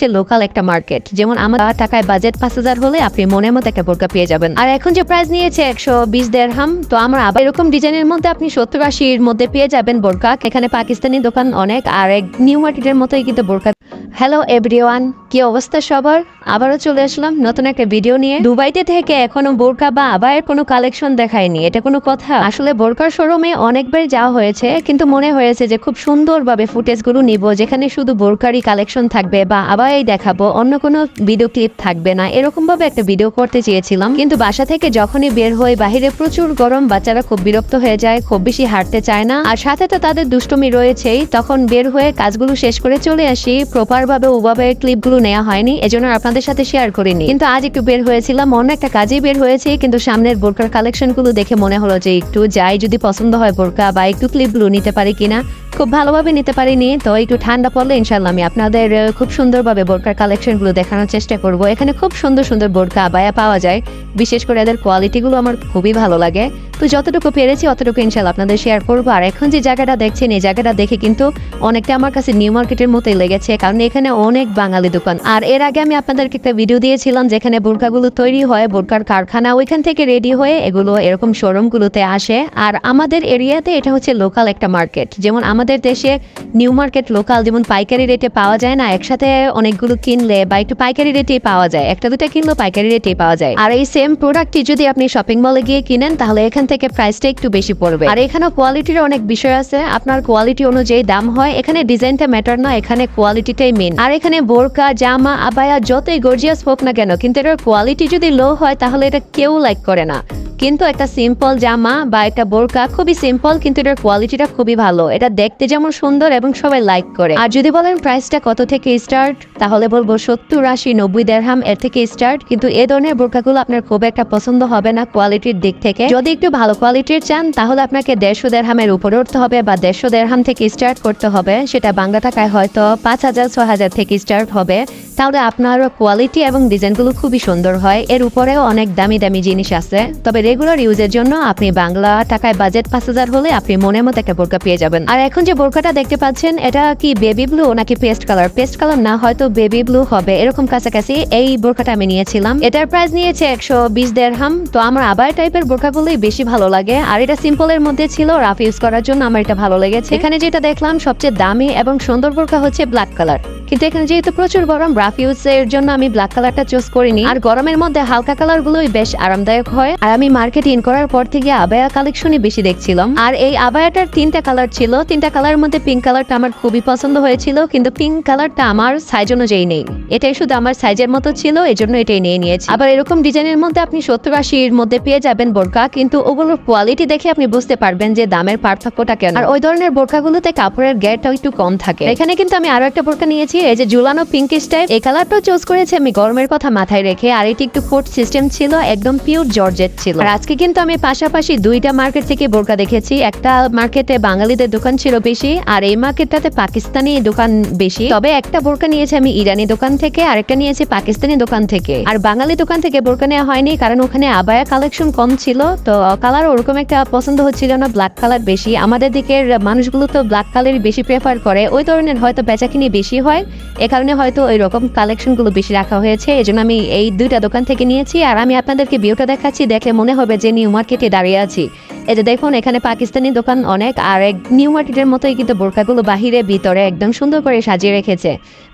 হচ্ছে লোকাল একটা মার্কেট যেমন আমার টাকায় বাজেট পাঁচ হাজার হলে আপনি মনের মতো একটা বোরকা পেয়ে যাবেন। আর এখন যে প্রাইস নিয়েছে একশো বিশ দেড় হাম তো আমরা আবার এরকম ডিজাইনের মধ্যে আপনি সত্তর আশির মধ্যে পেয়ে যাবেন বোরকা এখানে পাকিস্তানি দোকান অনেক, আর এক নিউ মার্কেটের মতোই কিন্তু বোরকা হ্যালো এভরিওয়ান কি অবস্থা সবার? আবারও চলে আসলাম নতুন একটা ভিডিও নিয়ে। দুবাইতে থেকে এখনও বোরকা বা আবায়ের কোনো কালেকশন দেখায়নি। এটা কোনো কথা? আসলে বোরকার শোরুমে অনেকবার যাওয়া হয়েছে, কিন্তু মনে হয়েছে যে খুব সুন্দরভাবে ফুটেজগুলো নিব, যেখানে শুধু বোরকারই কালেকশন থাকবে বা আবাই দেখাবো, অন্য কোনো ভিডিও ক্লিপ থাকবে না। এরকম ভাবে একটা ভিডিও করতে চেয়েছিলাম, কিন্তু বাসা থেকে যখনই বের হয়ে বাহিরে প্রচুর গরম, বাচ্চারা খুব বিরক্ত হয়ে যায়, খুব বেশি হাঁটতে চায় না। আর সাথে তো তাদের দুষ্টমি রয়েছেই, তখন বের হয়ে কাজগুলো শেষ করে চলে আসি প্রপার ভাবে ওভাবে ক্লিপগুলো নেওয়া হয়নি, এজন্য আপনাদের সাথে শেয়ার করিনি। কিন্তু আজ একটু বের হয়েছিলাম, অন্য একটা কাজেই বের হয়েছে, কিন্তু সামনের বোরকার কালেকশনগুলো দেখে মনে হলো যে একটু যাই যদি পছন্দ হয় বোরকা বা একটু ক্লিপগুলো নিতে পারি কিনা। খুব ভালোভাবে নিতে পারিনি, তো একটু ঠান্ডা পড়লে ইনশাল্লাহ আমি আপনাদের খুব সুন্দরভাবে বোরকার কালেকশনগুলো দেখানোর চেষ্টা করব। এখানে খুব সুন্দর সুন্দর বোরকা আবায়া পাওয়া যায়, বিশেষ করে এদের কোয়ালিটিগুলো আমার খুবই ভালো লাগে। তো যতটুকু পেরেছি অতটুকু ইনশাল্লাহ আপনাদের শেয়ার করব। আর এখন যে জায়গাটা দেখছেন, এই জায়গাটা দেখে কিন্তু অনেকটা আমার কাছে নিউ মার্কেটের মতোই লেগেছে, কারণ এখানে অনেক বাঙালি দোকান। আর এর আগে আমি আপনাদেরকে একটা ভিডিও দিয়েছিলাম, যেখানে বোরকাগুলো তৈরি হয়, বোরকার কারখানা ওইখান থেকে রেডি হয়ে এগুলো এরকম শোরুমগুলোতে আসে। আর আমাদের এরিয়াতে এটা হচ্ছে লোকাল একটা মার্কেট যেমন আমাদের দেশে নিউ মার্কেট লোকাল যেমন পাইকারি রেটে পাওয়া যায় না, একসাথে অনেকগুলো কিনলে বা একটু পাইকারি রেটেই পাওয়া যায়। একটা দুটা কিনলেও পাইকারি রেটেই পাওয়া যায়। আর এই সেম প্রোডাক্টটি যদি আপনি শপিং মলে গিয়ে কিনেন, তাহলে এখান থেকে প্রাইসটা একটু বেশি পড়বে। আর এখানে কোয়ালিটির অনেক বিষয় আছে। আপনার কোয়ালিটি অনুযায়ী দাম হয়। এখানে ডিজাইনটা ম্যাটার না, এখানে কোয়ালিটিটাই মেন আর এখানে বোরকা, জামা, আবায়া, যতই গর্জিয়াস হোক না কেন, কিন্তু এটার কোয়ালিটি যদি লো হয়, তাহলে এটা কেউ লাইক করে না। কিন্তু একটা সিম্পল জামা বা একটা বোরকা খুবই সিম্পল কিন্তু এটার কোয়ালিটিটা খুবই ভালো। এটা দেখতে যেমন সুন্দর এবং সবাই লাইক করে। আর যদি বলেন প্রাইসটা কত থেকে স্টার্ট তাহলে বলব সত্তর আশি নব্বই দেড়হাম এর থেকে স্টার্ট কিন্তু এ ধরনের বোরকাগুলো আপনার খুব একটা পছন্দ হবে না কোয়ালিটির দিক থেকে। যদি একটু ভালো কোয়ালিটির চান, তাহলে আপনাকে দেড়শো দেড়হামের উপরে উঠতে হবে বা দেড়শো দেড়হাম থেকে স্টার্ট করতে হবে। সেটা বাংলা টাকায় হয়তো পাঁচ হাজার, ছ হাজার থেকে স্টার্ট হবে। তাহলে আপনার কোয়ালিটি এবং ডিজাইনগুলো খুবই সুন্দর হয়। এর উপরেও অনেক দামি দামি জিনিস আছে। তবে রেগুলার ইউজের জন্য আপনি বাংলা টাকায় বাজেট পাঁচ হাজার হলে আপনি মনের মতো একটা বোরকা পেয়ে যাবেন। আর এখন যে বোরকাটা দেখতে পাচ্ছেন, এটা কি বেবি ব্লু নাকি পেস্ট কালার পেস্ট কালার না, হয়তো বেবি ব্লু হবে। এরকম কাছাকাছি এই বোরকাটা আমি নিয়েছিলাম। এটার প্রাইস নিয়েছে একশো বিশ দেড়হাম তো আমার আবার টাইপের বোরকাগুলোই বেশি ভালো লাগে। আর এটা সিম্পলের মধ্যে ছিল রাফ ইউজ করার জন্য আমার এটা ভালো লেগেছে। এখানে যেটা দেখলাম, সবচেয়ে দামি এবং সুন্দর বোরকা হচ্ছে ব্ল্যাক কালার কিন্তু এখানে যেহেতু প্রচুর গরম রাফ ইউজের জন্য আমি ব্ল্যাক কালারটা চুজ করিনি। আর গরমের মধ্যে হালকা কালার গুলোই বেশ আরামদায়ক হয়। আর আমি মার্কেট ইন করার পর থেকে আবায়া কালেকশনই বেশি দেখছিলাম। আর এই আবায়াটার তিনটা কালার ছিল। তিনটা কালার মধ্যে পিঙ্ক কালারটা আমার খুবই পছন্দ হয়েছিল, কিন্তু পিঙ্ক কালারটা আমার সাইজ অনুযায়ী নেই। এটাই শুধু আমার সাইজের মতো ছিল এই জন্য এটাই নিয়ে নিয়েছি। আবার এরকম ডিজাইনের মধ্যে আপনি সত্তর আশির মধ্যে পেয়ে যাবেন বোরকা কিন্তু ওগুলোর কোয়ালিটি দেখে আপনি বুঝতে পারবেন যে দামের পার্থক্যটা কেন। আর ওই ধরনের বোরকাগুলোতে কাপড়ের গ্যাটটা একটু কম থাকে। এখানে কিন্তু আমি আরও একটা বোরকা নিয়েছি এই যে ঝুলানো পিঙ্কিশ টাইপ এই কালারটাও চুজ করেছি আমি গরমের কথা মাথায় রেখে আর এটি একটু কোট সিস্টেম ছিল, একদম পিওর জর্জেট ছিল। আর আজকে কিন্তু আমি পাশাপাশি দুইটা মার্কেট থেকে বোরকা দেখেছি, একটা মার্কেটে বাঙালিদের দোকান ছিল বেশি আর এই মার্কেটটাতে পাকিস্তানি দোকান বেশি। তবে একটা বোরকা নিয়েছি আমি ইরানি দোকান থেকে আর একটা নিয়েছি পাকিস্তানি দোকান থেকে। আর বাঙালি দোকান থেকে বোরকা নেওয়া হয়নি কারণ ওখানে আবায়া কালেকশন কম ছিল, তো কালার ওরকম একটা পছন্দ হচ্ছিল না ব্ল্যাক কালার বেশি। আমাদের দিকের মানুষগুলো তো ব্ল্যাক কালারই বেশি প্রেফার করে, ওই ধরনের হয়তো বেচাকিনি বেশি হয়। এ কারণে হয়তো ওই রকম কালেকশনগুলো বেশি রাখা হয়েছে এই আমি এই দুইটা দোকান থেকে নিয়েছি। আর আমি আপনাদেরকে ভিউটা দেখাচ্ছি, দেখলে মনে হবে যে নিউ মার্কেটে দাঁড়িয়ে আছি। এই যে দেখুন, এখানে পাকিস্তানি দোকান অনেক, আর এক নিউ মার্কেটের মতোই কিন্তু বোরকাগুলো বাহিরে, ভিতরে একদম সুন্দর করে সাজিয়ে রেখেছে।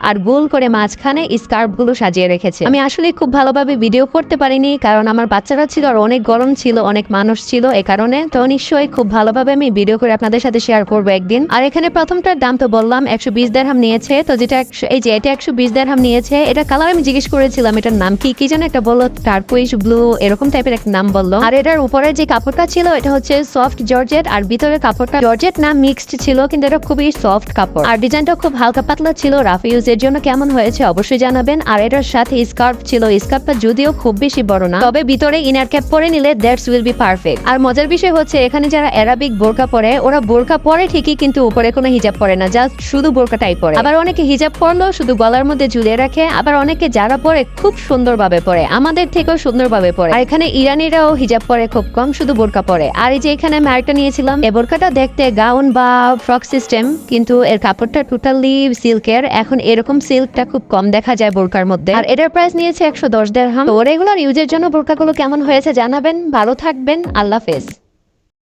আর গোল করে মাঝখানে স্কার্ফগুলো সাজিয়ে রেখেছে। আমি আসলে খুব ভালোভাবে ভিডিও করতে পারিনি, কারণ আমার বাচ্চারা ছিল আর অনেক গরম ছিল, অনেক মানুষ ছিল এ কারণে। তো নিশ্চয়ই খুব ভালোভাবে আমি ভিডিও করে আপনাদের সাথে শেয়ার করব একদিন। আর এখানে প্রথমটার দাম তো বললাম, একশো বিশ দেড়হাম নিয়েছে। তো যেটা এই যে এটা একশো বিশ দেড়হাম নিয়েছে, এটা কালার আমি জিজ্ঞেস করেছিলাম, এটার নাম কি কি যেন একটা বলল টার্কুইশ ব্লু এরকম টাইপের একটা নাম বলল। আর এটার উপরে যে কাপড়টা ছিল, এটা হচ্ছে সফট জর্জেট আর ভিতরের কাপড়টা জর্জেট না মিক্সড ছিল, কিন্তু এটা খুবই সফট কাপড়। আর ডিজাইনটা খুব হালকা পাতলা ছিল রাফ ইউজের জন্য কেমন হয়েছে অবশ্যই জানাবেন। আর এটার সাথে স্কার্ফ ছিল স্কার্ফটা যদিও খুব বেশি বড় না, তবে ভিতরে ইনার ক্যাপ পরে নিলে দ্যাটস উইল বি পারফেক্ট আর মজার বিষয় হচ্ছে, এখানে যারা অ্যারাবিক বোরকা পরে, ওরা বোরকা পরে ঠিকই, কিন্তু উপরে কোনো হিজাব পরে না জাস্ট শুধু বোরকাটাই পরে। আবার অনেকে হিজাব পরলো শুধু গলার মধ্যে ঝুলিয়ে রাখে, আবার অনেকে যারা পরে খুব সুন্দরভাবে পরে, আমাদের থেকেও সুন্দরভাবে পরে। আর এখানে ইরানিরাও হিজাব পরে খুব কম, শুধু বোরকা পরে। আর আর এই যে এখানে আমি আরেকটা নিয়েছিলাম, এ দেখতে গাউন বা ফ্রক সিস্টেম, কিন্তু এর কাপড়টা টোটালি সিল্কের এখন এরকম সিল্কটা খুব কম দেখা যায় বোরকার মধ্যে। আর এটার প্রাইস নিয়েছে একশো দশ দেড় হাম তো রেগুলার ইউজের জন্য বোরকাগুলো কেমন হয়েছে জানাবেন। ভালো থাকবেন। আল্লাহ হাফেজ।